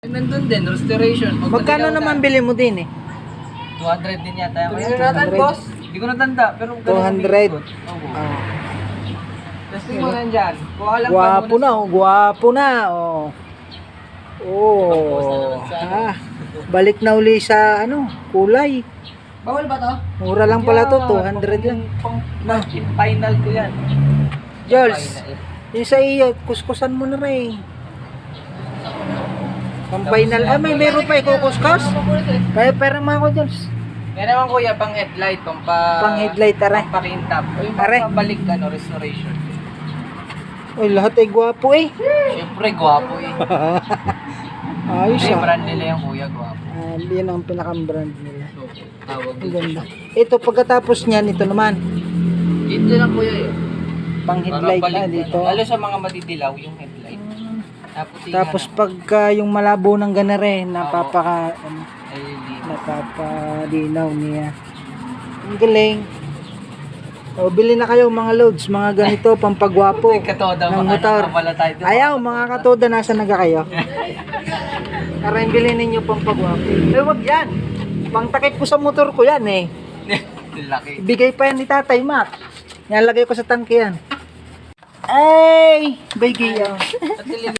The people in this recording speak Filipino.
Nandun din, restoration. Pag Magkano naman na, bili mo din eh? 200 din yata. yung Tuloy na natin, 200. boss. Hindi ko natanda, pero ganun 200. umiikot. Oo. Ah, Testing mo nandyan. Kuha lang guwapo pa na, oh, guwapo na. Oh. Tapos na Oh. Ah, balik na uli sa ano, kulay. Bawal ba to? Mura lang pala to, Yeah, 200 lang. Pang, final ko yan. Jules, Final. yung sa iyo, kuskusan mo na rin. Pang final. Ah, may meron pa ikukuskus? Kaya pera mo ako, Jules. Meron naman kuya pang headlight, pang pa... Pang headlight, aray. Pang pakintap. O yung Aray. pabalik, ano, restoration. Uy, lahat ay guwapo eh. Siyempre, gwapo eh. Ayos Hindi, ah. brand nila yung kuya, gwapo. Ah, yan ang pinaka-brand nila. So, tawag Ang dito. ganda. Ito, pagkatapos niyan, ito naman. Dito lang kuya yun. Pang headlight Parang na balik, dito. ano. Lalo sa mga madidilaw, yung headlight. Tapos, yung Tapos ano, pagka yung malabo ng ganare, napapaka, ano, napapadinaw niya. Ang galing. O, bili na kayo mga loads, mga ganito, pampagwapo. Katoda, ng motor. Ayaw, mga katoda, nasa naga kayo? Para yung bilhin ninyo pampagwapo. Eh, wag yan. Pangtakip ko sa motor ko yan eh. Laki. Bigay pa yan ni Tatay Mac. Nalagay ko sa tangke yan. Ay! Bigay yan.